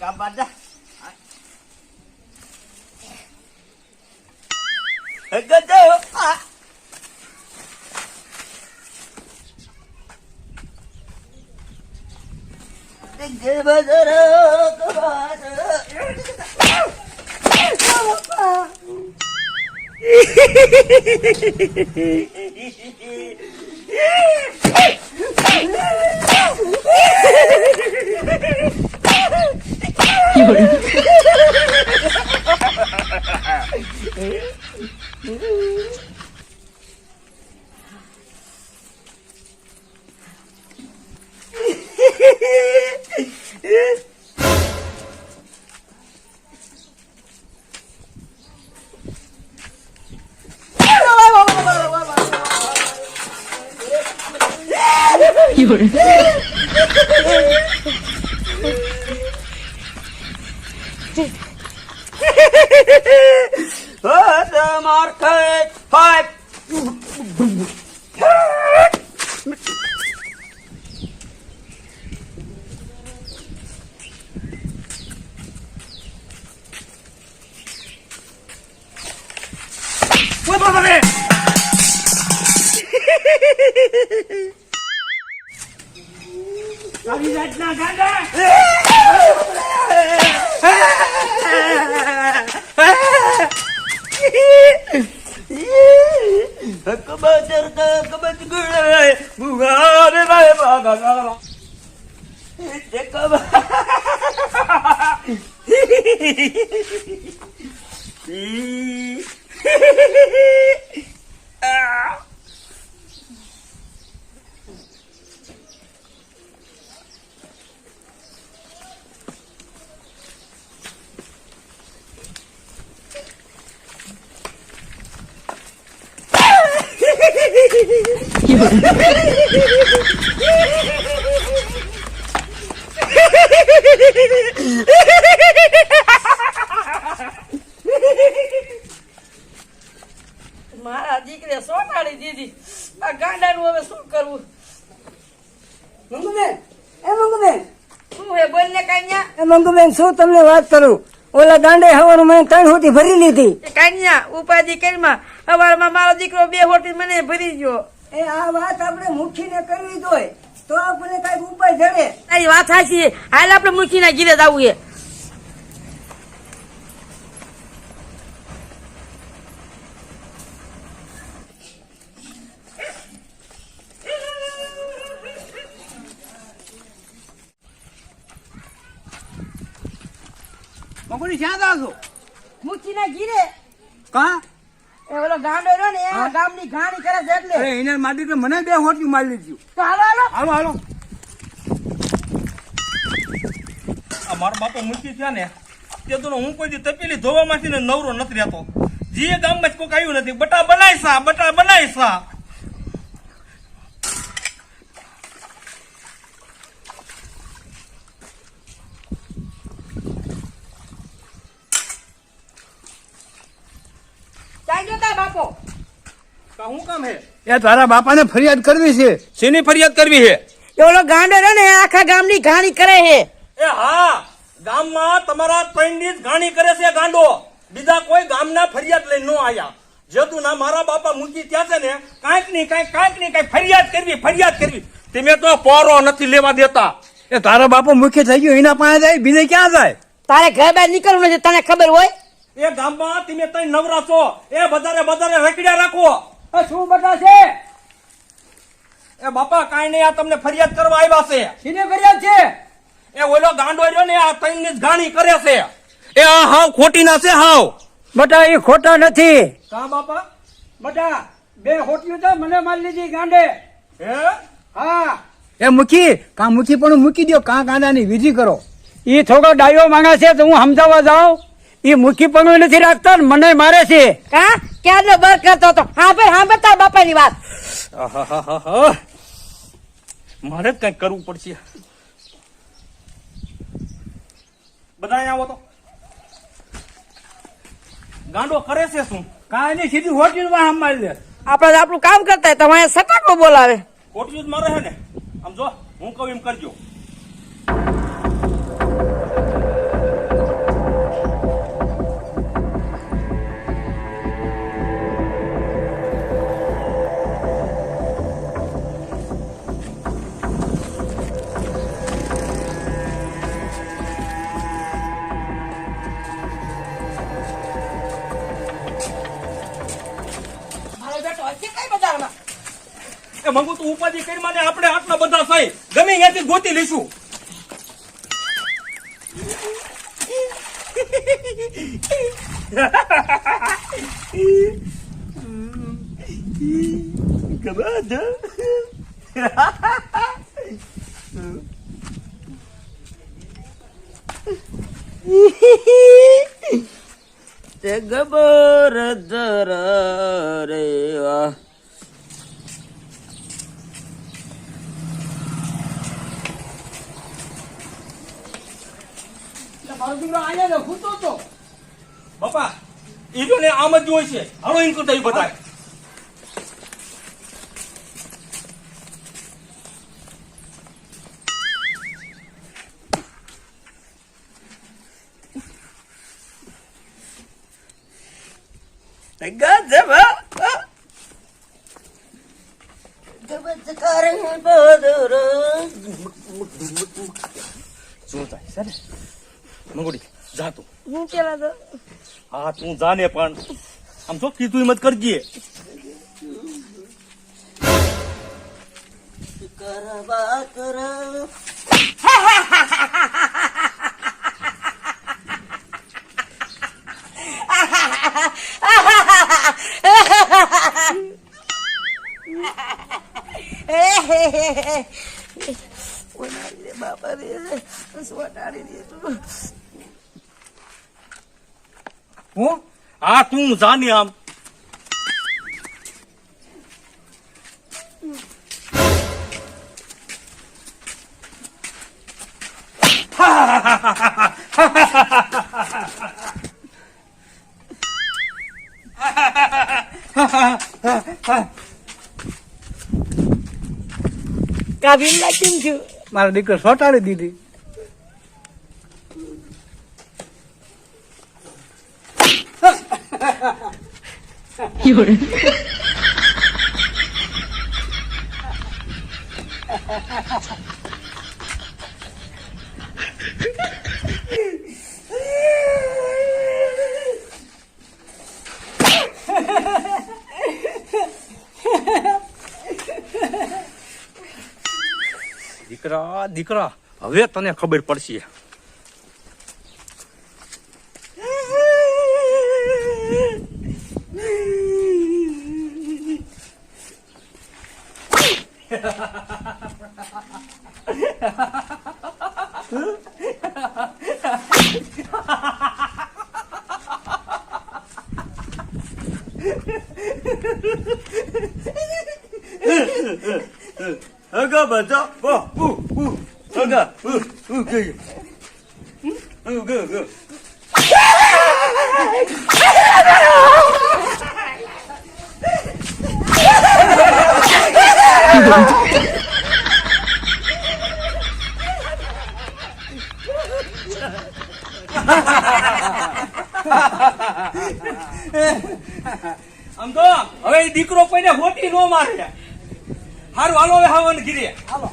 કામ બાદ Hehehehe 有人。આ ગજે બજર માર ખાય ફાઈવ આવી જાતના ગાંડા કબજ ગુળે મુગારે રાય બાગા તે કબ મારા દીકરે સોટાડી દીધી. આ ગાંડાનું હવે શું કરવું? મંગુબેન એ મંગુબેન. શું હે બોલ ને કાન્યા એ મંગુબેન શું તમને વાત કરું? ઓલા ગાંડે હવાનું મેં ત્રણ હોટી ભરી લીધી. કાન્યા ઉપાધિ કરીમાં સવારમાં મારો દીકરો બે હોટી મને ભરી ગયો. એ આ વાત આપણે મુઠ્ઠીને કરવી જોઈએ. તો આપણે કંઈક ઉપાય જડે. તારી વાત સાચી. છે. હાલ આપણે મૂકીને ગીરે જ છે મગુડી ક્યાં જાવ છો મૂકીને ગીરે. કા? એ ઓલો ગાંડો રહ્યો ને આ ગામની ઘાણી કરે છે એટલે. અરે એને મારી દીકરી મને બે હોટી મારી લીધી. તો હાલો હાલો. હાલો હાલો. આ મારા બાપા મૂકી થયા ને તે તો હું કોઈ દી તપેલી ધોવામાંથી ને નવરો નથી રહેતો. જે ગામમાં જ કોઈક આવ્યું નથી. બટા બનાય સા બટા બનાય સા ચાઈ ગયો તાર બાપો કા હું કામ હે? એ તારા બાપાને ફરિયાદ કરવી છે. શેની ફરિયાદ કરવી હે એ ઓલો ગાંડો ને આખા ગામની ઘાણી કરે હે એ હા ગામમાં તમારા ત્રણની જ ઘાણી કરે છે ગાંડો. બીજા કોઈ ગામના ફરિયાદ લઈને ન આયા. જેતું ના મારા બાપા મૂકી ત્યાં છે ને કાંઈકની કાંઈક કાંઈકની કાંઈક ફરિયાદ કરવી ફરિયાદ કરવી. તમે તો પોરો નથી લેવા દેતા. એ તારા બાપો મુખ્ય થઈ ગયો એના પાસે જાય બીજે ક્યાં જાય? તારે ઘર બહાર નીકળવું નથી તને ખબર હોય? એ ગામમાં તમે તઈ નવરા છો. એ બધારે બધારે રખડ્યા રાખો. શું બતા છે? એ બાપા કાંઈ નહીં આ તમને ફરિયાદ કરવા આવ્યા છે. શીને ફરિયાદ છે? એ ઓલો ગાંડો રહ્યો ને આ તૈનની ગાણી કરે છે. એ આ હાવ ખોટી ના છે હાવ. બટા એ ખોટા નથી. કા બાપા? બટા બે ખોટ્યું તો મને મારી લીધી ગાંડે. હે? હા. એ મૂકી કા મુખી પણ મૂકી દો કા ગાંડાની વિધિ કરો. એ થોડો ડાયો માંગે છે તો હું સમજાવવા જાઉં. ઈ મુખી પણ નથી રાખતા ને મને મારે છે. કા? ક્યારનો બર કરતો હતો? હા ભાઈ હા તાર બાપાની વાત. મારે જ કંઈક કરવું પડશે. બધા અહીંયા આવો તો. ગાંડો કરે છે શું? કાંઈ નહીં સીધી હોટી માં મારી લે. આપણે આપણું કામ કરતા તમારે સટાકો બોલાવે. ખોટી જ મારે છે ને. આમ જો હું કહું એમ કરજો. એ મંગુ, તું ઉપાધિ કરી માને, આપણે આટલા બધા થઈ ગમે અહીંયાથી ગોતી લઈશું. ગબર ધરા મારો દીકરો અહીંયા બાપા જો ને આમ જ હોય છે હાલો એમ કરતા બધા તે ગજબ મંગુડી જા તું. હું કેલા તો? હા તું જાને પણ. આમ જો કીધું હિંમત કરજે. કરવા કર. બાપા રે વનાડી દે તું. હું? હા તું જાને આમ. કાબીલ કેમ થયું મારો દીકરો સોટાડી દીધી. દીકરા દીકરા હવે તને ખબર પડશે. 응? 아가 맞아? 어, 우, 우, 아가, 우, 우, 그, 응? 우, 그, 그. આમ તો હવે દીકરો કોઈને હોટી નો મારે. હારું હાલો હવે હાવન ગીરે હાલો.